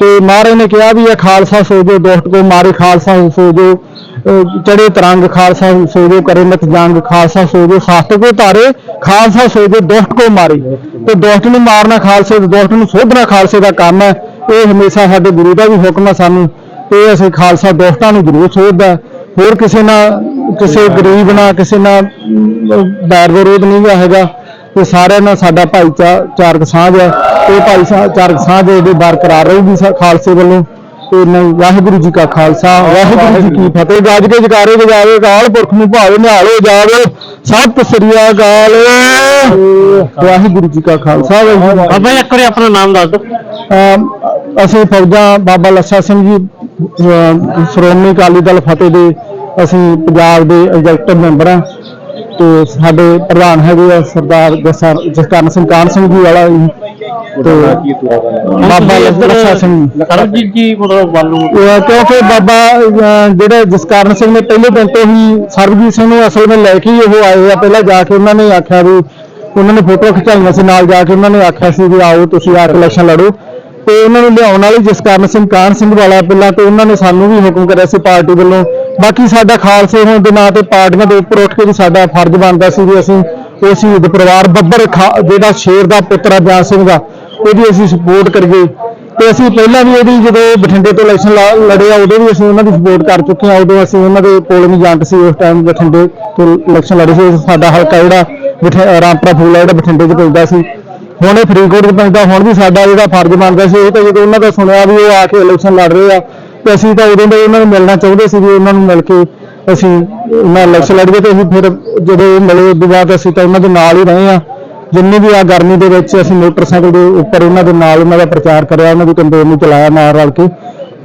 ਤੇ ਮਹਾਰਾਜ ਨੇ ਕਿਹਾ ਵੀ ਇਹ ਖਾਲਸਾ ਸੋਜੋ ਦੋਸਤ ਕੋ ਮਾਰੇ ਖਾਲਸਾ ਸੋਜੋ ਅਹ ਚੜੇ ਤਰੰਗ ਖਾਲਸਾ ਸੋਜੋ ਕਰੇ ਮਤ ਜੰਗ, ਖਾਲਸਾ ਸੋਜੋ ਸਾਸਤ ਕੋ ਧਾਰੇ, ਖਾਲਸਾ ਸੋਜੋ ਦੋਸਤ ਕੋ ਮਾਰੇ। ਤੇ ਦੋਸਤ ਨੂੰ ਮਾਰਨਾ ਖਾਲਸੇ ਦੇ ਦੋਸਤ ਨੂੰ ਸੋਧਣਾ ਖਾਲਸੇ ਦਾ ਕੰਮ ਹੈ। ਇਹ ਹਮੇਸ਼ਾ ਸਾਡੇ ਗੁਰੂ ਦਾ ਵੀ ਹੁਕਮ ਹੈ ਸਾਨੂੰ। ਇਹ ਅਸੀਂ ਖਾਲਸਾ ਦੋਸਤਾਂ ਨੂੰ ਜ਼ਰੂਰ ਸੋਧਦਾ ਹੋਰ ਕਿਸੇ ਨਾਲ ਕਿਸੇ ਗਰੀਬ ਨਾਲ ਕਿਸੇ ਨਾਲ ਅਮ, ਬੈਰ ਵਿਰੋਧ ਨਹੀਂ ਗਾ ਹੈਗਾ। ਤੇ ਸਾਰਿਆਂ ਨਾਲ ਸਾਡਾ ਭਾਈਚਾਰਕ ਸਾਂਝ ਹੈ ਤੇ ਭਾਈਚਾਰਕ ਸਾਂਝ ਜਿਹੜੀ ਬਰਕਰਾਰ ਰਹੂਗੀ ਖਾਲਸੇ ਵੱਲੋਂ। ਤੇ ਨਹੀਂ ਵਾਹਿਗੁਰੂ ਜੀ ਕਾ ਖਾਲਸਾ ਵਾਹਿਗੁਰੂ ਜੀ ਕੀ ਫਤਿਹ। ਗੱਜ ਕੇ ਜਕਾਰੇ ਵਜਾਵੇ ਕਾਲ ਪੁਰਖ ਨੂੰ ਭਾਵੇ ਨਿਹਾਲ ਜਾਵੇ। ਸਤਿ ਸ੍ਰੀ ਅਕਾਲ। ਵਾਹਿਗੁਰੂ ਜੀ ਕਾ ਖਾਲਸਾ ਬਾਬਾ ਜੀ ਇੱਕ ਵਾਰੀ ਆਪਣਾ ਨਾਮ ਦੱਸ ਦਿਓ। ਅਸੀਂ ਫੌਜਾਂ ਬਾਬਾ ਲੱਛਾ ਸਿੰਘ ਜੀ ਸ਼੍ਰੋਮਣੀ ਅਕਾਲੀ ਦਲ ਫਤਿਹ ਦੇ ਅਸੀਂ ਪੰਜਾਬ ਦੇ ਐਗਜ਼ੈਕਟਿਵ ਮੈਂਬਰ ਹਾਂ। ਤੇ ਸਾਡੇ ਪ੍ਰਧਾਨ ਹੈਗੇ ਆ ਸਰਦਾਰ ਜਸਰ- ਜਸਕਰਨ ਸਿੰਘ ਕਾਨ ਸਿੰਘ ਜੀ ਵਾਲਾ ਜੀ। ਤੇ ਬਾਬਾ ਲੱਛਾ ਸਿੰਘ ਜੀ। ਸਰਬਜੀਤ ਜੀ ਮਤਲਬ ਵੱਲੋਂ ਕਿਉਂਕਿ ਬਾਬਾ ਜਿਹੜੇ ਜਸਕਰਨ ਸਿੰਘ ਨੇ ਪਹਿਲੇ ਦਿਨ ਤੋਂ ਹੀ ਸਰਬਜੀਤ ਸਿੰਘ ਨੂੰ ਅਸਲ ਵਿੱਚ ਲੈ ਕੇ ਹੀ ਉਹ ਆਏ ਆ। ਪਹਿਲਾਂ ਜਾ ਕੇ ਉਹਨਾਂ ਨੇ ਆਖਿਆ ਵੀ ਉਹਨਾਂ ਨੇ ਫੋਟੋ ਖਿਚਾਈਆਂ ਸੀ ਨਾਲ ਜਾ ਕੇ ਉਹਨਾਂ ਨੇ ਆਖਿਆ ਸੀ ਵੀ ਆਓ ਤੁਸੀਂ ਆ ਕੇ ਇਲੈਕਸ਼ਨ ਲੜੋ। ਤੇ ਉਹਨਾਂ ਨੂੰ ਲਿਆਉਣ ਵਾਲੇ ਜਸਕਰਨ ਸਿੰਘ ਕਾਹਨ ਸਿੰਘ ਵਾਲਾ ਪਹਿਲਾਂ ਤੇ ਉਹਨਾਂ ਨੇ ਸਾਨੂੰ ਵੀ ਹੁਕਮ ਕਰਿਆ ਸੀ ਪਾਰਟੀ ਵੱਲੋਂ ਬਾਕੀ ਸਾਡਾ ਖਾਲਸੇ ਹੋਣ ਦੇ ਨਾਂ ਤੇ ਪਾਰਟੀਆਂ ਦੇ ਉੱਪਰ ਉੱਠ ਕੇ ਵੀ ਸਾਡਾ ਫਰਜ਼ ਬਣਦਾ ਸੀ ਵੀ ਅਸੀਂ ਉਹ ਸ਼ਹੀਦ ਪਰਿਵਾਰ ਬੱਬਰ ਖਾ- ਜਿਹੜਾ ਸ਼ੇਰ ਦਾ ਪੁੱਤਰ ਆ ਬਿਆਨ ਸਿੰਘ ਦਾ ਉਹਦੀ ਅਸੀਂ ਸਪੋਰਟ ਕਰੀਏ। ਤੇ ਅਸੀਂ ਪਹਿਲਾਂ ਵੀ ਇਹਦੀ ਜਦੋਂ ਬਠਿੰਡੇ ਤੋਂ ਇਲੈਕਸ਼ਨ ਲੜੇ ਆ, ਉਦੋਂ ਵੀ ਅਸੀਂ ਉਹਨਾਂ ਦੀ ਸਪੋਰਟ ਕਰ ਚੁੱਕੇ ਆ। ਉਦੋਂ ਅਸੀਂ ਉਹਨਾਂ ਦੇ ਪੋਲਿੰਗ ਏਜੰਟ ਸੀ ਉਸ ਟਾਈਮ ਬਠਿੰਡੇ ਤੋਂ ਇਲੈਕਸ਼ਨ ਲੜੇ ਸੀ। ਸਾਡਾ ਹਲਕਾ ਜਿਹੜਾ ਬਠਿ- ਰਾਮਪੁਰਾ ਫੂਲਾ ਜਿਹੜਾ ਬਠਿੰਡੇ 'ਚ ਪੈਂਦਾ ਸੀ। ਹੁਣ ਇਹ ਫਰੀਦਕੋਟ 'ਚ ਪੈਂਦਾ, ਹੁਣ ਵੀ ਸਾਡਾ ਜਿਹੜਾ ਫਰਜ਼ ਬਣਦਾ ਸੀ, ਉਹ ਤਾਂ ਜਦੋਂ ਉਹਨਾਂ ਦਾ ਸੁਣਿਆ ਵੀ ਉਹ ਆ ਕੇ ਇਲੈਕਸ਼ਨ ਲੜ ਰਹੇ ਆ ਤੇ ਅਸੀਂ ਤਾਂ ਉਦੋਂ ਦੇ ਉਹਨਾਂ ਨੂੰ ਮਿਲਣਾ ਚਾਹੁੰਦੇ ਸੀ ਵੀ ਉਹਨਾਂ ਨੂੰ ਮਿਲ ਕੇ ਅਸੀਂ ਉਹਨਾਂ ਇਲੈਕਸ਼ਨ ਲੜੀਏ ਤੇ ਅਸੀਂ ਫਿਰ ਜਦੋਂ ਉਹ ਮਿਲੇ ਉਦੋਂ ਬਾਅਦ ਅਸੀਂ ਤਾਂ ਉਹਨਾਂ ਦੇ ਨਾਲ ਹੀ ਰਹੇ ਆ ਜਿੰਨੀ ਵੀ ਆ ਗਰਮੀ ਦੇ ਵਿੱਚ ਅਸੀਂ ਮੋਟਰਸਾਈਕਲ ਦੇ ਉੱਪਰ ਉਹਨਾਂ ਦੇ ਨਾਲ ਉਹਨਾਂ ਦਾ ਪ੍ਰਚਾਰ ਕਰਿਆ ਉਹਨਾਂ ਦੀ ਕੰਪੇਨ ਨੂੰ ਚਲਾਇਆ ਨਾਲ ਰਲ ਕੇ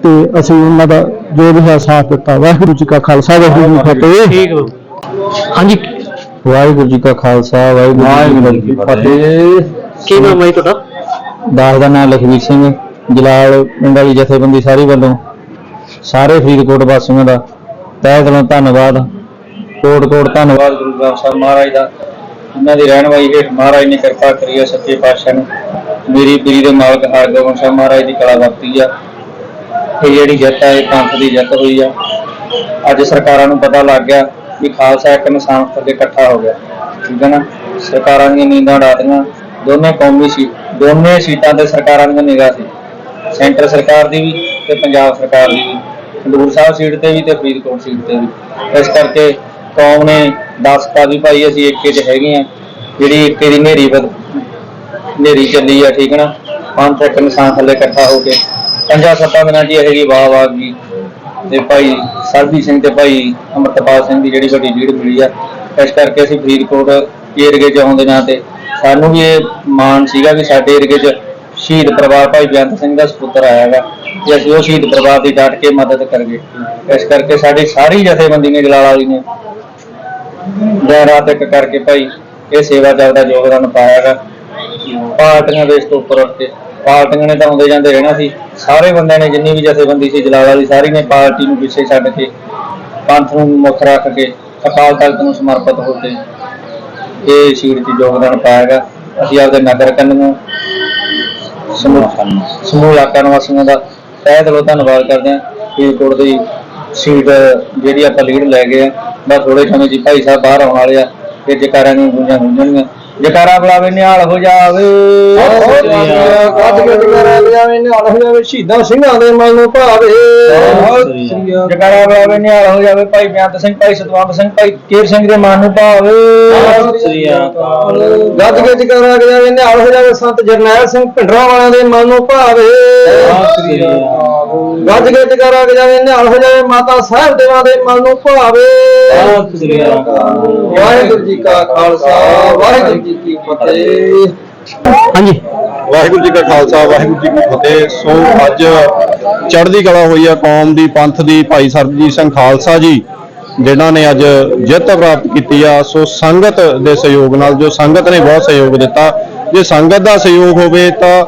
ਤੇ ਅਸੀਂ ਉਹਨਾਂ ਦਾ ਜੋ ਵੀ ਹੈ ਸਾਥ ਦਿੱਤਾ। ਵਾਹਿਗੁਰੂ ਜੀ ਕਾ ਖਾਲਸਾ ਵਾਹਿਗੁਰੂ ਜੀ ਕੀ ਫਤਿਹ। ਠੀਕ ਹੈ ਹਾਂਜੀ। ਵਾਹਿਗੁਰੂ ਜੀ ਕਾ ਖਾਲਸਾ ਵਾਹਿਗੁਰੂ ਜੀ ਕੀ ਫਤਿਹ। ਕੀ ਨਾਮ ਹੈ ਤੁਹਾਡਾ? ਦਾਸ ਦਾ ਨਾਮ ਲਖਵੀਰ ਸਿੰਘ ਜਲਾਲ ਪਿੰਡ ਵਾਲੀ ਜਥੇਬੰਦੀ ਸਾਰੀ ਵੱਲੋਂ ਸਾਰੇ ਫਰੀਦਕੋਟ ਵਾਸੀਆਂ ਦਾ ਤਹਿ ਦਿਲੋਂ ਧੰਨਵਾਦ, ਕੋਟ ਕੋਟ ਧੰਨਵਾਦ ਗੁਰੂ ਗ੍ਰੰਥ ਸਾਹਿਬ ਮਹਾਰਾਜ ਦਾ। ਇਹਨਾਂ ਦੀ ਰਹਿਣ ਵਾਲੀ ਹੇਠ ਮਹਾਰਾਜ ਨੇ ਕਿਰਪਾ ਕਰੀ ਹੈ ਸੱਚੇ ਪਾਤਸ਼ਾਹ ਨੂੰ। ਮੇਰੀ ਪੀਰੀ ਦੇ ਮਾਲਕ ਹਰਗੋਬਿੰਦ ਸਾਹਿਬ ਮਹਾਰਾਜ ਦੀ ਕਲਾ ਵਰਤੀ ਆ। ਇਹ ਜਿਹੜੀ ਜਿੱਤ ਹੈ ਇਹ ਪੰਥ ਦੀ ਜਿੱਤ ਹੋਈ ਆ। ਅੱਜ ਸਰਕਾਰਾਂ ਨੂੰ ਪਤਾ ਲੱਗ ਗਿਆ ਵੀ ਖਾਲਸਾ ਇੱਕ ਨਿਸ਼ਾਨ ਥੱਲੇ ਇਕੱਠਾ ਹੋ ਗਿਆ। ਠੀਕ ਹੈ ਨਾ? ਸਰਕਾਰਾਂ ਦੀਆਂ ਨੀਂਦਾਂ ਉਡਾਤੀਆਂ। ਦੋਨੇ ਕੌਮੀ ਸੀ, ਦੋਨੇ ਸੀਟਾਂ ਤੇ ਸਰਕਾਰਾਂ ਦੀਆਂ ਨਿਗਾਹ ਸੀ। ਸੈਂਟਰ ਸਰਕਾਰ ਦੀ ਵੀ ਤੇ ਪੰਜਾਬ ਸਰਕਾਰ ਦੀ ਵੀ। ਖਡੂਰ ਸਾਹਿਬ ਸੀਟ ਤੇ ਵੀ ਤੇ ਫਰੀਦਕੋਟ ਸੀਟ ਤੇ ਵੀ। ਇਸ ਕਰਕੇ ਕੌਮ ਨੇ ਦੱਸਤਾ ਵੀ ਭਾਈ ਅਸੀਂ ਏਕੇ 'ਚ ਹੈਗੇ ਆ, ਜਿਹੜੀ ਏਕੇ ਦੀ ਨੇਰੀ ਬਦ ਨੇਰੀ ਚੱਲੀ ਆ, ਠੀਕ ਹੈ ਨਾ? ਪੰਜ ਇੱਕ ਨਿਸ਼ਾਨ ਥੱਲੇ ਇਕੱਠਾ ਹੋ ਕੇ। ਪੰਜਾਂ ਸੱਤਾਂ ਦਿਨਾਂ 'ਚ ਇਹ ਹੈਗੀ ਵਾਹ ਵਾਹ ਗਈ। ਤੇ ਭਾਈ ਸਰਬਜੀਤ ਸਿੰਘ ਤੇ ਭਾਈ ਅਮਰਤਪਾਲ ਸਿੰਘ ਦੀ ਜਿਹੜੀ ਵੱਡੀ ਲੀਡ ਮਿਲੀ ਆ, ਇਸ ਕਰਕੇ ਅਸੀਂ ਫਰੀਦਕੋਟ ਏਰੀਏ 'ਚ ਆਉਂਦੇ ਨਾਂ ਤੇ ਸਾਨੂੰ ਵੀ ਇਹ ਮਾਣ ਸੀਗਾ ਕਿ ਸਾਡੇ ਏਰੀਏ 'ਚ ਸ਼ਹੀਦ ਪਰਿਵਾਰ ਭਾਈ ਬੇਅੰਤ ਸਿੰਘ ਦਾ ਸਪੁੱਤਰ ਆਇਆ ਗਾ ਤੇ ਅਸੀਂ ਉਹ ਸ਼ਹੀਦ ਪਰਿਵਾਰ ਦੀ ਡਟ ਕੇ ਮਦਦ ਕਰੀਏ ਇਸ ਕਰਕੇ ਸਾਡੀ ਸਾਰੀ ਜਥੇਬੰਦੀ ਨੇ ਜਲਾਲ ਵਾਲੀ ਨੇ ਦਿਨ ਰਾਤ ਇੱਕ ਕਰਕੇ ਭਾਈ ਇਹ ਸੇਵਾ ਦਾ ਯੋਗਦਾਨ ਪਾਇਆ ਗਾ ਪਾਰਟੀਆਂ ਦੇ ਇਸ ਤੋਂ ਉੱਪਰ ਉੱਠ ਕੇ, ਪਾਰਟੀਆਂ ਨੇ ਤਾਂ ਆਉਂਦੇ ਜਾਂਦੇ ਰਹਿਣਾ ਸੀ। ਸਾਰੇ ਬੰਦਿਆਂ ਨੇ ਜਿੰਨੀ ਵੀ ਜਥੇਬੰਦੀ ਸੀ, ਜਲਾਲ ਵਾਲੀ ਸਾਰੀ ਨੇ ਪਾਰਟੀ ਨੂੰ ਪਿੱਛੇ ਛੱਡ ਕੇ, ਪੰਥ ਨੂੰ ਮੁੱਖ ਰੱਖ ਕੇ, ਅਕਾਲ ਤਖਤ ਨੂੰ ਸਮਰਪਿਤ ਹੋ ਕੇ ਇਹ ਸ਼ਹੀਦ ਚ ਯੋਗਦਾਨ ਪਾਇਆ ਗਾ ਅਸੀਂ ਆਪਦੇ ਨਗਰ ਕੰਨੂ ਸਮੂਹ ਸਮੂਹ ਇਲਾਕਾ ਨਿਵਾਸੀਆਂ ਦਾ ਤਹਿ ਦਿਲੋਂ ਧੰਨਵਾਦ ਕਰਦੇ ਹਾਂ ਫਰੀਦਕੋਟ ਦੀ ਸੀਟ ਜਿਹੜੀ ਆਪਾਂ ਲੀਡ ਲੈ ਗਏ ਆ। ਬਸ ਥੋੜੇ ਸਮੇਂ 'ਚ ਭਾਈ ਸਾਹਿਬ ਬਾਹਰ ਆਉਣ ਵਾਲੇ ਆ ਤੇ ਜਕਾਰਾਂ ਨੂੰ ਗੁੰਜਾਂ ਗੁੰਜਣਗੀਆਂ ਜਕਾਰਾ ਬੁਲਾਵੇ ਨਿਹਾਲ ਹੋ ਜਾਵੇ। ਕੱਜ ਗੱਜ ਕਰਾ ਲਿਆਵੇ ਨਿਹਾਲ ਹੋ ਜਾਵੇ ਸ਼ਹੀਦਾਂ ਸਿੰਘਾਂ ਦੇ ਮਨ ਨੂੰ ਭਾਵੇ। ਜਕਾਰਾ ਬੁਲਾਵੇ ਨਿਹਾਲ ਹੋ ਜਾਵੇ ਭਾਈ ਬਿਆੰਤ ਸਿੰਘ ਭਾਈ ਸਤਵੰਤ ਸਿੰਘ ਭਾਈ ਕੇਰ ਸਿੰਘ ਦੇ ਮਨ ਨੂੰ ਭਾਵੇ। ਗੱਜ ਗੱਜ ਕਰਾ ਲਿਆਵੇ ਨਿਹਾਲ ਹੋ ਜਾਵੇ ਸੰਤ ਜਰਨੈਲ ਸਿੰਘ ਭਿੰਡਰਾਂ ਵਾਲਿਆਂ ਦੇ ਮਨ ਨੂੰ ਭਾਵੇ। ਗੱਜ ਗੱਜ ਕਰਾ ਲਿਆਵੇ ਨਿਹਾਲ ਹੋ ਜਾਵੇ ਮਾਤਾ ਸਾਹਿਬ ਦੇਵਾਂ ਦੇ ਮਨ ਨੂੰ ਭਾਵੇ। ਵਾਹਿਗੁਰੂ ਜੀ ਕਾ ਖਾਲਸਾ ਵਾਹਿਗੁਰੂ ਜੀ ਕੀ ਫਤਿਹ। ਹਾਂਜੀ। ਵਾਹਿਗੁਰੂ ਜੀ ਕਾ ਖਾਲਸਾ ਵਾਹਿਗੁਰੂ ਜੀ ਕੀ ਫਤਿਹ। ਸੋ ਅੱਜ ਚੜ੍ਹਦੀ ਕਲਾ ਹੋਈ ਆ ਕੌਮ ਦੀ ਪੰਥ ਦੀ ਭਾਈ ਸਰਬਜੀਤ ਸਿੰਘ ਖਾਲਸਾ ਜੀ ਜਿਨ੍ਹਾਂ ਨੇ ਅੱਜ ਜਿੱਤ ਪ੍ਰਾਪਤ ਕੀਤੀ ਆ। ਸੋ ਸੰਗਤ ਦੇ ਸਹਿਯੋਗ ਨਾਲ ਜੋ ਸੰਗਤ ਨੇ ਬਹੁਤ ਸਹਿਯੋਗ ਦਿੱਤਾ ਜੇ ਸੰਗਤ ਦਾ ਸਹਿਯੋਗ ਹੋਵੇ ਤਾਂ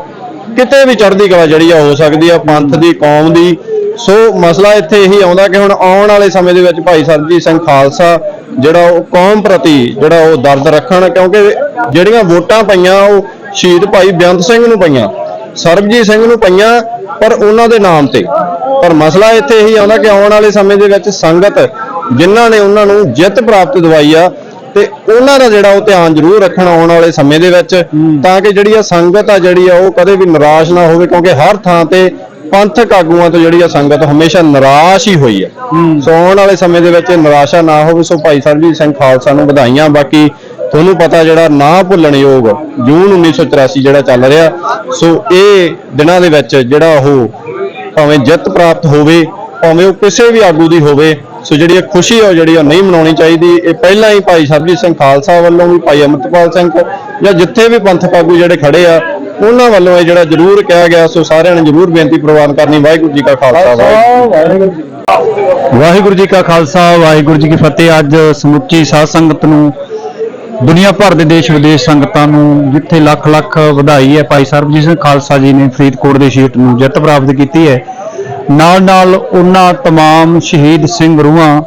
ਕਿਤੇ ਵੀ ਚੜ੍ਹਦੀ ਕਲਾ ਜਿਹੜੀ ਆ ਹੋ ਸਕਦੀ ਆ, ਪੰਥ ਦੀ, ਕੌਮ ਦੀ। ਸੋ ਮਸਲਾ ਇੱਥੇ ਇਹੀ ਆਉਂਦਾ ਕਿ ਹੁਣ ਆਉਣ ਵਾਲੇ ਸਮੇਂ ਦੇ ਵਿੱਚ ਭਾਈ ਸਰਬਜੀਤ ਸਿੰਘ ਖਾਲਸਾ ਜਿਹੜਾ ਉਹ ਕੌਮ ਪ੍ਰਤੀ ਜਿਹੜਾ ਉਹ ਦਰਦ ਰੱਖਣ, ਕਿਉਂਕਿ ਜਿਹੜੀਆਂ ਵੋਟਾਂ ਪਈਆਂ, ਉਹ ਸ਼ਹੀਦ ਭਾਈ ਬੇਅੰਤ ਸਿੰਘ ਨੂੰ ਪਈਆਂ, ਸਰਬਜੀਤ ਸਿੰਘ ਨੂੰ ਪਈਆਂ, ਪਰ ਉਹਨਾਂ ਦੇ ਨਾਮ ਤੇ। ਪਰ ਮਸਲਾ ਇੱਥੇ ਇਹੀ ਆਉਂਦਾ ਕਿ ਆਉਣ ਵਾਲੇ ਸਮੇਂ ਦੇ ਵਿੱਚ ਸੰਗਤ ਜਿਨ੍ਹਾਂ ਨੇ ਉਹਨਾਂ ਨੂੰ ਜਿੱਤ ਪ੍ਰਾਪਤ ਦਵਾਈ ਆ ਤੇ ਉਹਨਾਂ ਦਾ ਜਿਹੜਾ ਉਹ ਧਿਆਨ ਜ਼ਰੂਰ ਰੱਖਣ ਆਉਣ ਵਾਲੇ ਸਮੇਂ ਦੇ ਵਿੱਚ ਤਾਂ ਕਿ ਜਿਹੜੀ ਆ ਸੰਗਤ ਆ ਜਿਹੜੀ ਆ ਉਹ ਕਦੇ ਵੀ ਨਿਰਾਸ਼ ਨਾ ਹੋਵੇ ਕਿਉਂਕਿ ਹਰ ਥਾਂ ਤੇ ਪੰਥਕ ਆਗੂਆਂ ਤੋਂ ਜਿਹੜੀ ਆ ਸੰਗਤ ਹਮੇਸ਼ਾ ਨਿਰਾਸ਼ ਹੀ ਹੋਈ ਆ। ਸੋ ਆਉਣ ਵਾਲੇ ਸਮੇਂ ਦੇ ਵਿੱਚ ਨਿਰਾਸ਼ਾ ਨਾ ਹੋਵੇ ਸੋ ਭਾਈ ਸਰਬਜੀਤ ਸਿੰਘ ਖਾਲਸਾ ਨੂੰ ਵਧਾਈਆਂ। ਬਾਕੀ ਤੁਹਾਨੂੰ ਪਤਾ ਜਿਹੜਾ ਨਾ ਭੁੱਲਣਯੋਗ ਜੂਨ 1984 ਜਿਹੜਾ ਚੱਲ ਰਿਹਾ ਸੋ ਇਹ ਦਿਨਾਂ ਦੇ ਵਿੱਚ ਜਿਹੜਾ ਉਹ ਭਾਵੇਂ ਜਿੱਤ ਪ੍ਰਾਪਤ ਹੋਵੇ ਭਾਵੇਂ ਉਹ ਕਿਸੇ ਵੀ ਆਗੂ ਦੀ ਹੋਵੇ, ਸੋ ਜਿਹੜੀ ਇਹ ਖੁਸ਼ੀ ਆ, ਉਹ ਜਿਹੜੀ ਉਹ ਨਹੀਂ ਮਨਾਉਣੀ ਚਾਹੀਦੀ, ਇਹ ਪਹਿਲਾਂ ਹੀ ਭਾਈ ਸਰਬਜੀਤ ਸਿੰਘ ਖਾਲਸਾ ਵੱਲੋਂ ਵੀ, ਭਾਈ ਅਮਰਤਪਾਲ ਸਿੰਘ ਜਾਂ ਜਿੱਥੇ ਵੀ ਪੰਥਕ ਆਗੂ ਜਿਹੜੇ ਖੜੇ ਆ, ਉਹਨਾਂ ਵੱਲੋਂ ਇਹ ਜਿਹੜਾ ਜ਼ਰੂਰ ਕਿਹਾ ਗਿਆ, ਸੋ ਸਾਰਿਆਂ ਨੇ ਜ਼ਰੂਰ ਬੇਨਤੀ ਪ੍ਰਵਾਨ ਕਰਨੀ, ਵਾਹਿਗੁਰੂ ਜੀ ਕਾ ਖਾਲਸਾ, ਵਾਹਿਗੁਰੂ ਜੀ ਵਾਹਿਗੁਰੂ ਜੀ ਕਾ ਖਾਲਸਾ, ਵਾਹਿਗੁਰੂ ਜੀ ਕੀ ਫਤਿਹ। ਅੱਜ ਸਮੁੱਚੀ ਸਾਧ ਸੰਗਤ ਨੂੰ, ਦੁਨੀਆ ਭਰ ਦੇ ਦੇਸ਼ ਵਿਦੇਸ਼ ਸੰਗਤਾਂ ਨੂੰ, ਜਿੱਥੇ ਲੱਖ ਲੱਖ ਵਧਾਈ ਹੈ, ਭਾਈ ਸਰਬਜੀਤ ਸਿੰਘ ਖਾਲਸਾ ਜੀ ਨੇ ਫਰੀਦਕੋਟ ਦੇ ਸ਼ਹੀਦ ਨੂੰ ਜਿੱਤ ਪ੍ਰਾਪਤ ਕੀਤੀ ਹੈ। ਨਾਲ ਨਾਲ ਉਹਨਾਂ तमाम ਸ਼ਹੀਦ ਸਿੰਘ ਰੂਹਾਂ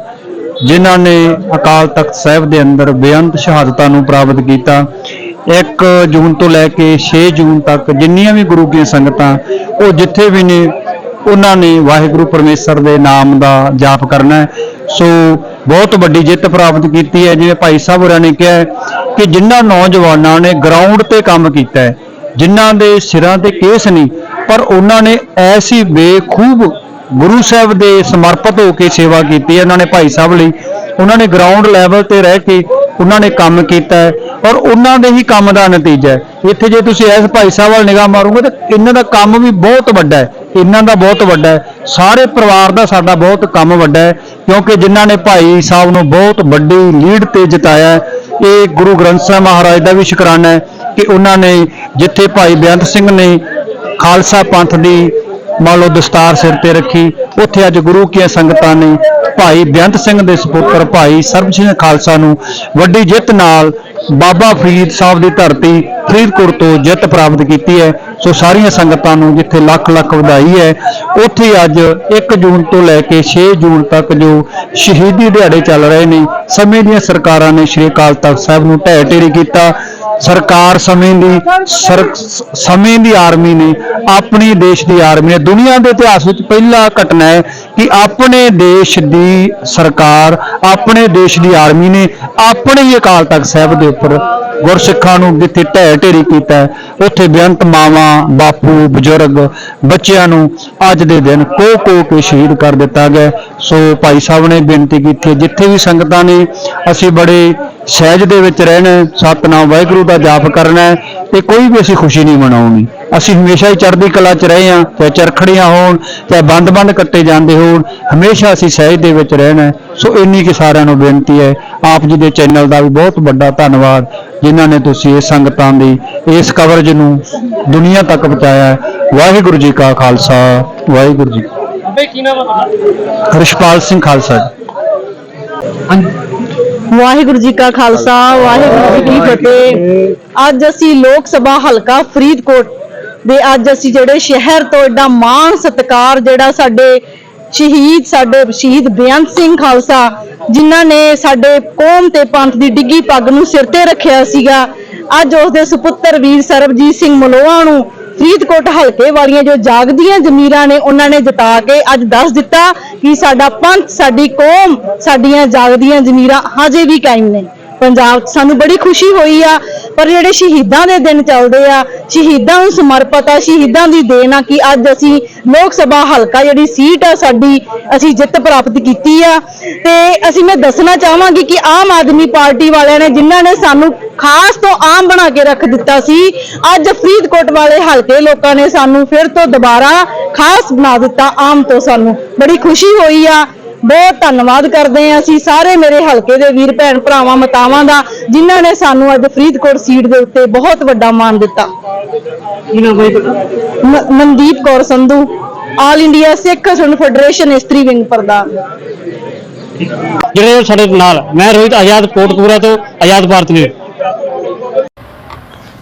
ਜਿਨ੍ਹਾਂ ਨੇ ਅਕਾਲ ਤਖਤ ਸਾਹਿਬ ਦੇ ਅੰਦਰ ਬੇਅੰਤ ਸ਼ਹਾਦਤਾਂ ਨੂੰ ਪ੍ਰਾਪਤ ਕੀਤਾ 1 ਜੂਨ ਤੋਂ ਲੈ ਕੇ 6 ਜੂਨ ਤੱਕ ਜਿੰਨੀਆਂ ਵੀ ਗੁਰੂ ਦੀਆਂ ਸੰਗਤਾਂ ਉਹ ਜਿੱਥੇ ਵੀ ਨੇ ਉਹਨਾਂ ਨੇ ਵਾਹਿਗੁਰੂ ਪਰਮੇਸ਼ਰ ਦੇ ਨਾਮ ਦਾ ਜਾਪ ਕਰਨਾ ਹੈ ਸੋ ਬਹੁਤ ਵੱਡੀ ਜਿੱਤ ਪ੍ਰਾਪਤ ਕੀਤੀ ਹੈ ਜਿਵੇਂ ਭਾਈ ਸਾਹਿਬ ਹੋਰਾਂ ਨੇ ਕਿਹਾ ਹੈ ਕਿ ਜਿਨ੍ਹਾਂ ਨੌਜਵਾਨਾਂ ਨੇ ਗਰਾਊਂਡ ਤੇ ਕੰਮ ਕੀਤਾ ਹੈ ਜਿਨ੍ਹਾਂ ਦੇ ਸਿਰਾਂ ਤੇ ਕੇਸ ਨਹੀਂ ਪਰ ਉਹਨਾਂ ਨੇ ਐਸੀ ਬੇਖੂਬ ਗੁਰੂ ਸਾਹਿਬ ਦੇ ਸਮਰਪਿਤ ਹੋ ਕੇ ਸੇਵਾ ਕੀਤੀ ਹੈ, ਉਹਨਾਂ ਨੇ ਭਾਈ ਸਾਹਿਬ ਲਈ। ਉਹਨਾਂ ਨੇ ਗਰਾਊਂਡ ਲੈਵਲ ਤੇ ਰਹਿ ਕੇ ਉਹਨਾਂ ਨੇ ਕੰਮ ਕੀਤਾ ਹੈ ਔਰ ਉਹਨਾਂ ਦੇ ਹੀ ਕੰਮ ਦਾ ਨਤੀਜਾ ਹੈ। ਇੱਥੇ ਜੇ ਤੁਸੀਂ ਇਸ ਭਾਈ ਸਾਹਿਬ ਵੱਲ ਨਿਗਾਹ ਮਾਰੋਗੇ ਤਾਂ ਇਹਨਾਂ ਦਾ ਕੰਮ ਵੀ ਬਹੁਤ ਵੱਡਾ ਹੈ। ਇਹਨਾਂ ਦਾ ਬਹੁਤ ਵੱਡਾ ਹੈ। ਸਾਰੇ ਪਰਿਵਾਰ ਦਾ ਸਾਡਾ ਬਹੁਤ ਕੰਮ ਵੱਡਾ ਹੈ, ਕਿਉਂਕਿ ਜਿਨ੍ਹਾਂ ਨੇ ਭਾਈ ਸਾਹਿਬ ਨੂੰ ਬਹੁਤ ਵੱਡੀ ਲੀਡ ਤੇ ਜਿਤਾਇਆ ਇਹ ਗੁਰੂ ਗ੍ਰੰਥ ਸਾਹਿਬ ਮਹਾਰਾਜ ਦਾ ਵੀ ਸ਼ੁਕਰਾਨਾ ਹੈ ਕਿ ਉਹਨਾਂ ਨੇ ਜਿੱਥੇ ਭਾਈ ਬੇਅੰਤ ਸਿੰਘ ਨੇ ਖਾਲਸਾ ਪੰਥ ਦੀ ਮੰਨ ਲਓ ਦਸਤਾਰ ਸਿਰ ਤੇ ਰੱਖੀ, ਉੱਥੇ ਅੱਜ ਗੁਰੂ ਕੀਆਂ ਸੰਗਤਾਂ ਨੇ ਭਾਈ ਬੇਅੰਤ ਸਿੰਘ ਦੇ ਸੁਪੁੱਤਰ ਭਾਈ ਸਰਬ ਸਿੰਘ ਖਾਲਸਾ ਨੂੰ ਵੱਡੀ ਜਿੱਤ ਨਾਲ ਬਾਬਾ ਫਰੀਦ ਸਾਹਿਬ ਦੀ ਧਰਤੀ ਫਰੀਦਕੋਟ ਤੋਂ ਜਿੱਤ ਪ੍ਰਾਪਤ ਕੀਤੀ ਹੈ। ਸੋ ਸਾਰੀਆਂ ਸੰਗਤਾਂ ਨੂੰ ਜਿੱਥੇ ਲੱਖ ਲੱਖ ਵਧਾਈ ਹੈ, ਉੱਥੇ ਅੱਜ 1 ਜੂਨ ਤੋਂ ਲੈ ਕੇ 6 ਜੂਨ ਤੱਕ ਜੋ ਸ਼ਹੀਦੀ ਦਿਹਾੜੇ ਚੱਲ ਰਹੇ ਨੇ, ਸਮੇਂ ਦੀਆਂ ਸਰਕਾਰਾਂ ਨੇ ਸ਼੍ਰੀ ਅਕਾਲ ਤਖਤ ਸਾਹਿਬ ਨੂੰ ਢਹਿ ਢੇਰੀ ਕੀਤਾ। ਸਰਕਾਰ ਸਮੇਂ ਦੀ ਸਰ- ਸਮੇਂ ਦੀ ਆਰਮੀ ਨੇ ਆਪਣੀ ਦੇਸ਼ ਦੀ ਆਰਮੀ ਨੇ। ਦੁਨੀਆ ਦੇ ਇਤਿਹਾਸ ਵਿੱਚ ਪਹਿਲਾ ਘਟਨਾ ਹੈ ਕਿ ਆਪਣੇ ਦੇਸ਼ ਦੀ ਸਰਕਾਰ ਆਪਣੇ ਦੇਸ਼ ਦੀ ਆਰਮੀ ਨੇ ਆਪਣੇ ਹੀ ਅਕਾਲ ਤਖਤ ਸਾਹਿਬ ਦੇ ਉੱਪਰ ਗੁਰਸਿੱਖਾਂ ਨੂੰ ਜਿੱਥੇ ਢਹਿ ਢੇਰੀ ਕੀਤਾ ਉੱਥੇ ਬੇਅੰਤ ਮਾਵਾਂ ਬਾਪੂ ਬਜ਼ੁਰਗ ਬੱਚਿਆਂ ਨੂੰ ਅੱਜ ਦੇ ਦਿਨ ਕੋ ਕੋ ਕੇ ਸ਼ਹੀਦ ਕਰ ਦਿੱਤਾ ਗਿਆ ਸੋ ਭਾਈ ਸਾਹਿਬ ਨੇ ਬੇਨਤੀ ਕੀਤੀ ਜਿੱਥੇ ਵੀ ਸੰਗਤਾਂ ਨੇ ਅਸੀਂ ਬੜੇ ਸਹਿਜ ਦੇ ਵਿੱਚ ਰਹਿਣਾ ਹੈ, ਸਤਨਾਮ ਵਾਹਿਗੁਰੂ ਦਾ ਜਾਪ ਕਰਨਾ ਹੈ ਤੇ ਕੋਈ ਵੀ ਅਸੀਂ ਖੁਸ਼ੀ ਨਹੀਂ ਮਨਾਉਣੀ। ਅਸੀਂ ਹਮੇਸ਼ਾ ਹੀ ਚੜ੍ਹਦੀ ਕਲਾ 'ਚ ਰਹੇ ਹਾਂ ਚਾਹੇ ਚਰਖੜੀਆਂ ਹੋਣ ਚਾਹੇ ਬੰਦ-ਬੰਦ ਕੱਟੇ ਜਾਂਦੇ ਹੋਣ ਹਮੇਸ਼ਾ ਅਸੀਂ ਸਹਿਜ ਦੇ ਵਿੱਚ ਰਹਿਣਾ। ਸੋ ਇੰਨੀ ਕਿ ਸਾਰਿਆਂ ਨੂੰ ਬੇਨਤੀ ਹੈ ਆਪ ਜੀ ਦੇ ਚੈਨਲ ਦਾ ਵੀ ਬਹੁਤ ਵੱਡਾ ਧੰਨਵਾਦ ਜਿਨ੍ਹਾਂ ਨੇ ਤੁਸੀਂ ਇਹ ਸੰਗਤਾਂ ਦੀ ਇਸ ਕਵਰੇਜ ਨੂੰ ਦੁਨੀਆ ਤੱਕ ਪਹੁੰਚਾਇਆ। ਵਾਹਿਗੁਰੂ ਜੀ ਕਾ ਖਾਲਸਾ ਵਾਹਿਗੁਰੂ ਜੀ ਬਈ ਕੀ ਨਾਮ ਹੈ ਤੁਹਾਡਾ? ਰਿਸ਼ਪਾਲ ਸਿੰਘ ਖਾਲਸਾ ਵਾਹਿਗੁਰੂ ਜੀ ਕਾ ਖਾਲਸਾ ਵਾਹਿਗੁਰੂ ਜੀ ਕੀ ਫਤਿਹ। ਅੱਜ ਅਸੀਂ ਲੋਕ ਸਭਾ ਹਲਕਾ ਫਰੀਦਕੋਟ ਦੇ ਅੱਜ ਅਸੀਂ ਜਿਹੜੇ ਸ਼ਹਿਰ ਤੋਂ ਐਡਾ ਮਾਣ ਸਤਿਕਾਰ ਜਿਹੜਾ ਸਾਡੇ ਸ਼ਹੀਦ ਸਾਡੇ ਸ਼ਹੀਦ ਬੇਅੰਤ ਸਿੰਘ ਖਾਲਸਾ, ਜਿਨ੍ਹਾਂ ਨੇ ਸਾਡੇ ਕੌਮ ਤੇ ਪੰਥ ਦੀ ਡਿੱਗੀ ਪੱਗ ਨੂੰ ਸਿਰ ਤੇ ਰੱਖਿਆ ਸੀਗਾ, ਅੱਜ ਉਸ ਦੇ ਸੁਪੁੱਤਰ ਵੀਰ ਸਰਬਜੀਤ ਸਿੰਘ ਮਲੋਆ ਨੂੰ ਫਰੀਦਕੋਟ ਹਲਕੇ ਵਾਲੀਆਂ ਜੋ ਜਾਗਦੀਆਂ ਜ਼ਮੀਰਾਂ ਨੇ, ਉਹਨਾਂ ਨੇ ਜਿਤਾ ਕੇ ਅੱਜ ਦੱਸ ਦਿੱਤਾ ਕਿ ਸਾਡਾ ਪੰਥ, ਸਾਡੀ ਕੌਮ, ਸਾਡੀਆਂ ਜਾਗਦੀਆਂ ਜ਼ਮੀਰਾਂ ਹਜੇ ਵੀ ਕਾਇਮ ਨੇ। ਪੰਜਾਬ 'ਚ ਸਾਨੂੰ ਬੜੀ ਖੁਸ਼ੀ ਹੋਈ ਆ, ਪਰ ਜਿਹੜੇ ਸ਼ਹੀਦਾਂ ਦੇ ਦਿਨ ਚੱਲਦੇ ਆ, ਸ਼ਹੀਦਾਂ ਨੂੰ ਸਮਰਪਿਤ ਆ, ਸ਼ਹੀਦਾਂ ਦੀ ਦੇਣ ਆ ਕਿ ਅੱਜ ਅਸੀਂ ਲੋਕ ਸਭਾ ਹਲਕਾ ਜਿਹੜੀ ਸੀਟ ਆ ਸਾਡੀ ਅਸੀਂ ਜਿੱਤ ਪ੍ਰਾਪਤ ਕੀਤੀ ਆ। ਤੇ ਅਸੀਂ ਮੈਂ ਦੱਸਣਾ ਚਾਹਾਂਗੀ ਕਿ ਆਮ ਆਦਮੀ ਪਾਰਟੀ ਵਾਲਿਆਂ ਨੇ ਜਿਨ੍ਹਾਂ ਨੇ ਸਾਨੂੰ ਖਾਸ ਤੋਂ ਆਮ ਬਣਾ ਕੇ ਰੱਖ ਦਿੱਤਾ ਸੀ, ਅੱਜ ਫਰੀਦਕੋਟ ਵਾਲੇ ਹਲਕੇ ਲੋਕਾਂ ਨੇ ਸਾਨੂੰ ਫਿਰ ਤੋਂ ਦੁਬਾਰਾ ਖਾਸ ਬਣਾ ਦਿੱਤਾ, ਆਮ ਤੋਂ ਸਾਨੂੰ ਬੜੀ ਖੁਸ਼ੀ ਹੋਈ ਆ। ਬਹੁਤ ਧੰਨਵਾਦ ਕਰਦੇ ਹਾਂ ਅਸੀਂ ਸਾਰੇ ਮੇਰੇ ਹਲਕੇ ਦੇ ਵੀਰ ਭੈਣ ਭਰਾਵਾਂ ਮਤਾਵਾਂ ਦਾ ਜਿਨ੍ਹਾਂ ਨੇ ਸਾਨੂੰ ਅੱਜ ਫਰੀਦਕੋਟ ਸੀਟ ਦੇ ਉੱਤੇ ਬਹੁਤ ਵੱਡਾ ਮਾਣ ਦਿੱਤਾ। ਮ- Mandeep Kaur Sandhu all India Sikh federation ਇਸਤਰੀ ਵਿੰਗ ਪ੍ਰਧਾਨ। ਜਿਹੜੇ ਸਾਡੇ ਨਾਲ ਮੈਂ ਰੋਹਿਤ ਆਜ਼ਾਦ ਕੋਟਕਪੂਰਾ ਤੋਂ ਆਜ਼ਾਦ ਭਾਰਤ ਨਿਊਜ਼